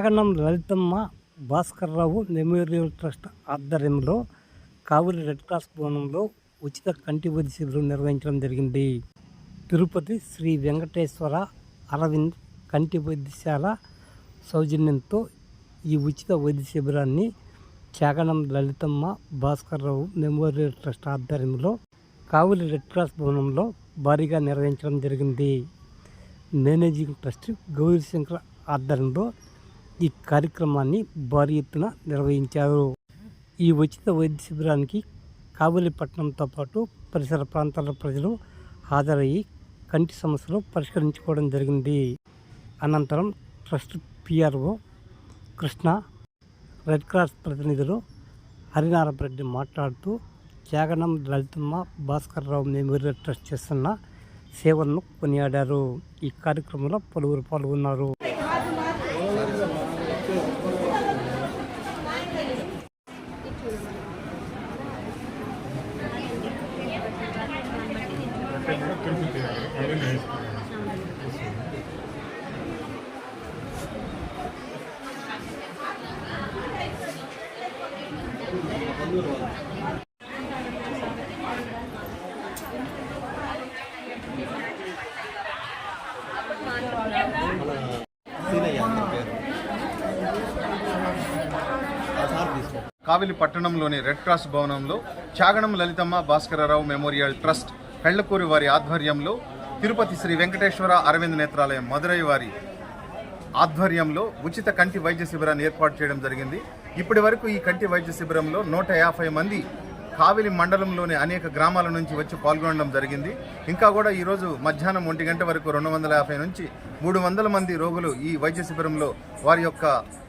Chaganam Lalithamma Bhaskarrao memorial trust ఆధ్వర్యంలో Kavali red cross భవనంలో ఉచిత కంటి వైద్య శిబిరం నిర్వహించడం జరిగింది. తిరుపతి శ్రీ వెంకటేశ్వర అరవింద్ కంటి వైద్యశాల సౌజన్యంతో ఈ ఉచిత వైద్య శిబిరాన్ని చాగనం లలితమ్మ భాస్కర్రావు మెమోరియల్ ట్రస్ట్ ఆధ్వర్యంలో కావలి రెడ్ క్రాస్ భవనంలో భారీగా నిర్వహించడం జరిగింది. మేనేజింగ్ ట్రస్ట్ గౌరీశంకర్ ఆధ్వర్యంలో ఈ కార్యక్రమాన్ని భారీ ఎత్తున నిర్వహించారు. ఈ ఉచిత వైద్య శిబిరానికి కావలిపట్నంతో పాటు పరిసర ప్రాంతాల ప్రజలు హాజరయ్యి కంటి సమస్యలు పరిష్కరించుకోవడం జరిగింది. అనంతరం trust P R O Krishna red cross ప్రతినిధులు హరినారాయణరెడ్డి మాట్లాడుతూ త్యాగనం లలితమ్మ భాస్కర్రావు మెమోరియల్ ట్రస్ట్ చేస్తున్న సేవలను కొనియాడారు. ఈ కార్యక్రమంలో పలువురు పాల్గొన్నారు. కావిలి పట్టణంలోని రెడ్ క్రాస్ భవనంలో చాగణం లలితమ్మ భాస్కరరావు మెమోరియల్ ట్రస్ట్ పెళ్ళకూరి వారి ఆధ్వర్యంలో తిరుపతి శ్రీ వెంకటేశ్వర అరవింద్ నేత్రాలయం మదురై వారి ఆధ్వర్యంలో ఉచిత కంటి వైద్య శిబిరాన్ని ఏర్పాటు చేయడం జరిగింది. ఇప్పటి వరకు ఈ కంటి వైద్య శిబిరంలో నూట యాభై మంది కావిలి మండలంలోని అనేక గ్రామాల నుంచి వచ్చి పాల్గొనడం జరిగింది. ఇంకా కూడా ఈరోజు మధ్యాహ్నం ఒంటి గంట వరకు రెండు వందల యాభై నుంచి మూడు వందల మంది రోగులు ఈ వైద్య శిబిరంలో వారి యొక్క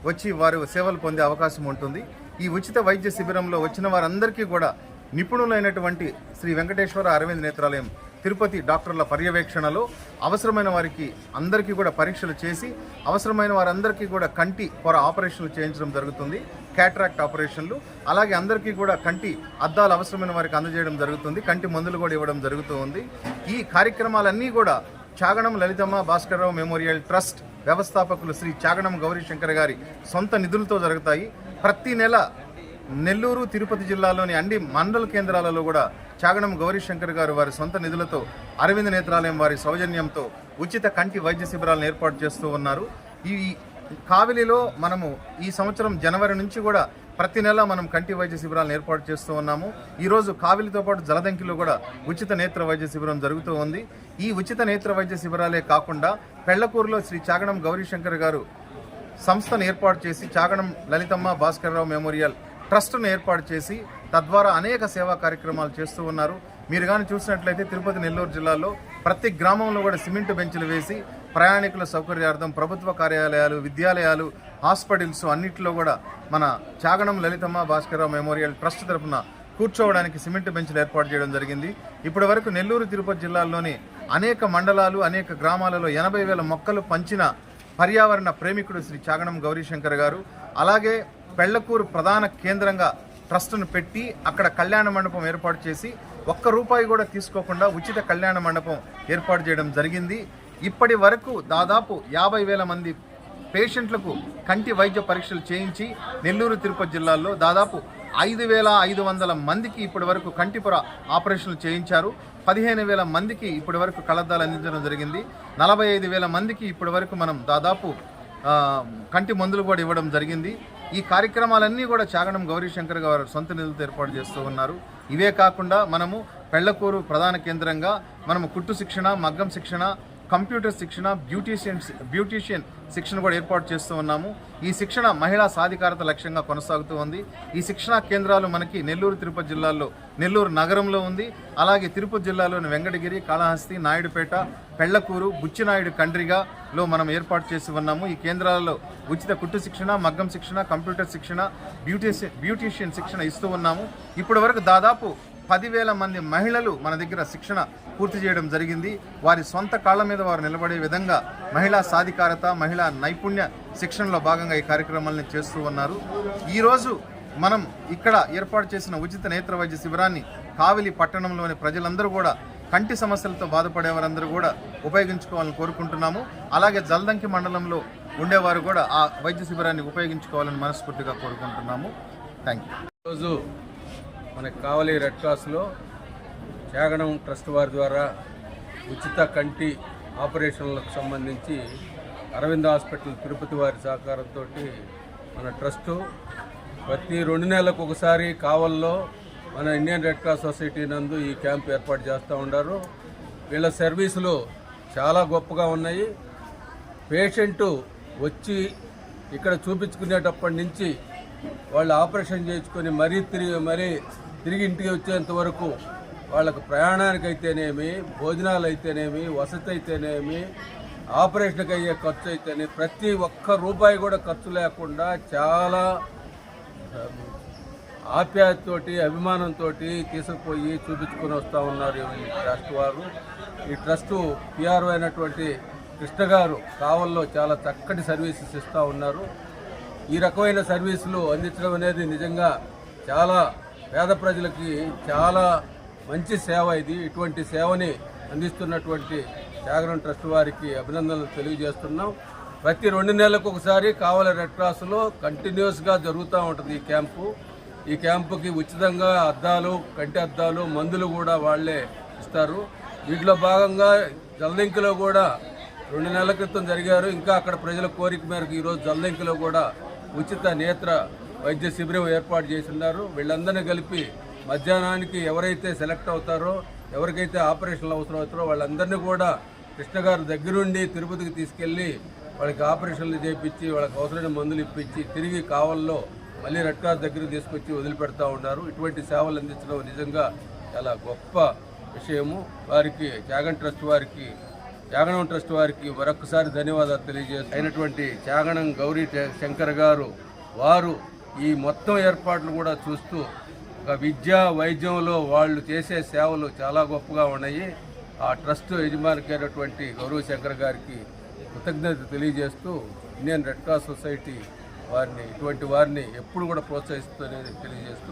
వచ్చి వారు సేవలు పొందే అవకాశం ఉంటుంది. ఈ ఉచిత వైద్య శిబిరంలో వచ్చిన వారందరికీ కూడా నిపుణులైనటువంటి శ్రీ వెంకటేశ్వర అరవింద్ నేత్రాలయం తిరుపతి డాక్టర్ల పర్యవేక్షణలో అవసరమైన వారికి అందరికీ కూడా పరీక్షలు చేసి అవసరమైన వారందరికీ కూడా కంటి పొర ఆపరేషన్లు చేయించడం జరుగుతుంది. క్యాట్రాక్ట్ ఆపరేషన్లు అలాగే అందరికీ కూడా కంటి అద్దాలు అవసరమైన వారికి అందజేయడం జరుగుతుంది. కంటి మందులు కూడా ఇవ్వడం జరుగుతూ ఉంది ఈ కార్యక్రమాలన్నీ కూడా చాగణం లలితమ్మ భాస్కర్రావు మెమోరియల్ ట్రస్ట్ వ్యవస్థాపకులు శ్రీ చాగణం గౌరీశంకర్ గారి సొంత నిధులతో జరుగుతాయి. ప్రతి నెల నెల్లూరు తిరుపతి జిల్లాలోని అన్ని మండల కేంద్రాలలో కూడా చాగణం గౌరీశంకర్ గారు వారి సొంత నిధులతో అరవింద్ నేత్రాలయం వారి సౌజన్యంతో ఉచిత కంటి వైద్య శిబిరాలను ఏర్పాటు చేస్తూ ఉన్నారు. ఈ కావిలిలో మనము ఈ సంవత్సరం జనవరి నుంచి కూడా ప్రతి నెల మనం కంటి వైద్య శిబిరాలను ఏర్పాటు చేస్తూ ఉన్నాము. ఈరోజు కావిలితో పాటు జలదంకిలో కూడా ఉచిత నేత్ర వైద్య శిబిరం జరుగుతూ ఉంది. ఈ ఉచిత నేత్ర వైద్య శిబిరాలే కాకుండా పెళ్ళకూరులో శ్రీ చాగణం గౌరీశంకర్ గారు సంస్థను ఏర్పాటు చేసి చాగణం లలితమ్మ భాస్కర్రావు మెమోరియల్ ట్రస్ట్ను ఏర్పాటు చేసి తద్వారా అనేక సేవా కార్యక్రమాలు చేస్తూ ఉన్నారు. మీరు కానీ చూసినట్లయితే తిరుపతి నెల్లూరు జిల్లాలో ప్రతి గ్రామంలో కూడా సిమెంట్ బెంచ్లు వేసి ప్రయాణికుల సౌకర్యార్థం ప్రభుత్వ కార్యాలయాలు విద్యాలయాలు హాస్పిటల్స్ అన్నింటిలో కూడా మన చాగణం లలితమ్మ భాస్కరరావు మెమోరియల్ ట్రస్ట్ తరఫున కూర్చోవడానికి సిమెంట్ బెంచ్లు ఏర్పాటు చేయడం జరిగింది. ఇప్పటి వరకు నెల్లూరు తిరుపతి జిల్లాల్లోని అనేక మండలాలు అనేక గ్రామాలలో ఎనభై వేల మొక్కలు పంచిన పర్యావరణ ప్రేమికుడు శ్రీ చాగణం గౌరీశంకర్ గారు. అలాగే పెళ్ళకూరు ప్రధాన కేంద్రంగా ట్రస్టును పెట్టి అక్కడ కళ్యాణ మండపం ఏర్పాటు చేసి ఒక్క రూపాయి కూడా తీసుకోకుండా ఉచిత కళ్యాణ మండపం ఏర్పాటు చేయడం జరిగింది. ఇప్పటి వరకు దాదాపు యాభై వేల మంది పేషెంట్లకు కంటి వైద్య పరీక్షలు చేయించి నెల్లూరు తిరుపతి జిల్లాల్లో దాదాపు ఐదు వేల ఐదు వందల మందికి ఇప్పటి వరకు కంటిపుర ఆపరేషన్లు చేయించారు. పదిహేను వేల మందికి ఇప్పటి వరకు కళ్ళద్దాలు అందించడం జరిగింది. నలభై ఐదు వేల మందికి ఇప్పటి వరకు మనం దాదాపు కంటి మందులు కూడా ఇవ్వడం జరిగింది. ఈ కార్యక్రమాలన్నీ కూడా చాగడం గౌరీశంకర్ గారు సొంత నిధులతో ఏర్పాటు చేస్తూ ఉన్నారు. ఇవే కాకుండా మనము పెళ్ళకూరు ప్రధాన కేంద్రంగా మనము కుట్టు శిక్షణ మగ్గం శిక్షణ కంప్యూటర్ శిక్షణ బ్యూటీషియన్ బ్యూటీషియన్ శిక్షణ కూడా ఏర్పాటు చేస్తూ ఉన్నాము. ఈ శిక్షణ మహిళా సాధికారత లక్ష్యంగా కొనసాగుతూ ఉంది. ఈ శిక్షణా కేంద్రాలు మనకి నెల్లూరు తిరుపతి జిల్లాలో నెల్లూరు నగరంలో ఉంది. అలాగే తిరుపతి జిల్లాలోని వెంకటగిరి కాళహస్తి నాయుడుపేట పెళ్ళకూరు బుచ్చినాయుడు కండ్రిగాలో మనం ఏర్పాటు చేసి ఉన్నాము. ఈ కేంద్రాలలో ఉచిత కుట్టు శిక్షణ మగ్గం శిక్షణ కంప్యూటర్ శిక్షణ బ్యూటీషియన్ బ్యూటీషియన్ శిక్షణ ఇస్తూ ఉన్నాము. ఇప్పటి దాదాపు పదివేల మంది మహిళలు మన దగ్గర శిక్షణ పూర్తి చేయడం జరిగింది. వారి సొంత కాళ్ళ మీద వారు నిలబడే విధంగా మహిళా సాధికారత మహిళా నైపుణ్య శిక్షణలో భాగంగా ఈ కార్యక్రమాలను చేస్తూ ఉన్నారు. ఈరోజు మనం ఇక్కడ ఏర్పాటు చేసిన ఉచిత నేత్ర వైద్య శిబిరాన్ని కావిలి పట్టణంలోని ప్రజలందరూ కూడా కంటి సమస్యలతో బాధపడే వారందరూ కూడా ఉపయోగించుకోవాలని కోరుకుంటున్నాము. అలాగే జల్దంకి మండలంలో ఉండేవారు కూడా ఆ వైద్య శిబిరాన్ని ఉపయోగించుకోవాలని మనస్ఫూర్తిగా కోరుకుంటున్నాము. థ్యాంక్ యూ ఈరోజు మనకు కావలి రెడ్ క్రాస్లో త్యాగడం ట్రస్ట్ వారి ద్వారా ఉచిత కంటి ఆపరేషన్లకు సంబంధించి అరవింద్ హాస్పిటల్ తిరుపతి వారి సహకారంతో మన ట్రస్టు ప్రతి రెండు నెలలకు ఒకసారి కావల్లో మన ఇండియన్ రెడ్ క్రాస్ సొసైటీ నందు ఈ క్యాంప్ ఏర్పాటు చేస్తూ ఉన్నారు. వీళ్ళ సర్వీసులు చాలా గొప్పగా ఉన్నాయి. పేషెంటు వచ్చి ఇక్కడ చూపించుకునేటప్పటి నుంచి వాళ్ళు ఆపరేషన్ చేయించుకొని మరీ తిరిగి మరీ తిరిగి ఇంటికి వచ్చేంత వరకు వాళ్ళకు ప్రయాణానికి అయితేనేమి భోజనాలు అయితేనేమి వసతి అయితేనేమి ఆపరేషన్కి అయ్యే ఖర్చు అయితేనే ప్రతి ఒక్క రూపాయి కూడా ఖర్చు లేకుండా చాలా ఆప్యాయతతోటి అభిమానంతో తీసుకుపోయి చూపించుకొని వస్తూ ఉన్నారు ఈ ట్రస్ట్ వారు. ఈ ట్రస్టు పిఆర్ఓ అయినటువంటి కృష్ణ గారు కావల్లో చాలా చక్కటి సర్వీసెస్ ఇస్తూ ఉన్నారు. ఈ రకమైన సర్వీసులు అందించడం అనేది నిజంగా చాలా పేద ప్రజలకి చాలా మంచి సేవ ఇది. ఇటువంటి సేవని అందిస్తున్నటువంటి జాగరణ ట్రస్ట్ వారికి అభినందనలు తెలియజేస్తున్నాం. ప్రతి రెండు నెలలకు ఒకసారి కావలి రెడ్ క్రాస్లో కంటిన్యూస్గా జరుగుతూ ఉంటుంది ఈ క్యాంపు. ఈ క్యాంపుకి ఉచితంగా అద్దాలు కంటి అద్దాలు మందులు కూడా వాళ్ళే ఇస్తారు. వీటిలో భాగంగా జలదింకిలో కూడా రెండు నెలల క్రితం జరిగారు. ఇంకా అక్కడ ప్రజల కోరిక మేరకు ఈరోజు జల్దింకిలో కూడా ఉచిత నేత్ర వైద్య శిబిరం ఏర్పాటు చేస్తున్నారు వీళ్ళందరినీ కలిపి మధ్యాహ్నానికి ఎవరైతే సెలెక్ట్ అవుతారో ఎవరికైతే ఆపరేషన్లు అవసరం అవుతారో వాళ్ళందరినీ కూడా కృష్ణ గారు దగ్గరుండి తిరుపతికి తీసుకెళ్ళి వాళ్ళకి ఆపరేషన్లు చేయించి వాళ్ళకి అవసరమైన మందులు ఇప్పించి తిరిగి కావల్లో మళ్ళీ రెడ్ క్రాస్ దగ్గర తీసుకొచ్చి వదిలిపెడతా ఉన్నారు. ఇటువంటి సేవలు అందించడం నిజంగా చాలా గొప్ప విషయము. వారికి త్యాగం ట్రస్ట్ వారికి త్యాగణం ట్రస్ట్ వారికి మరొకసారి ధన్యవాదాలు తెలియజేస్తూ అయినటువంటి త్యాగణం గౌరీ శంకర్ గారు వారు ఈ మొత్తం ఏర్పాట్లు కూడా చూస్తూ ఒక విద్య వైద్యంలో వాళ్ళు చేసే సేవలు చాలా గొప్పగా ఉన్నాయి. ఆ ట్రస్ట్ యజమానికి అయినటువంటి గౌరవ శంకర్ గారికి కృతజ్ఞత తెలియజేస్తూ ఇండియన్ రెడ్ క్రాస్ సొసైటీ వారిని ఇటువంటి వారిని ఎప్పుడు కూడా ప్రోత్సహిస్తూ తెలియజేస్తూ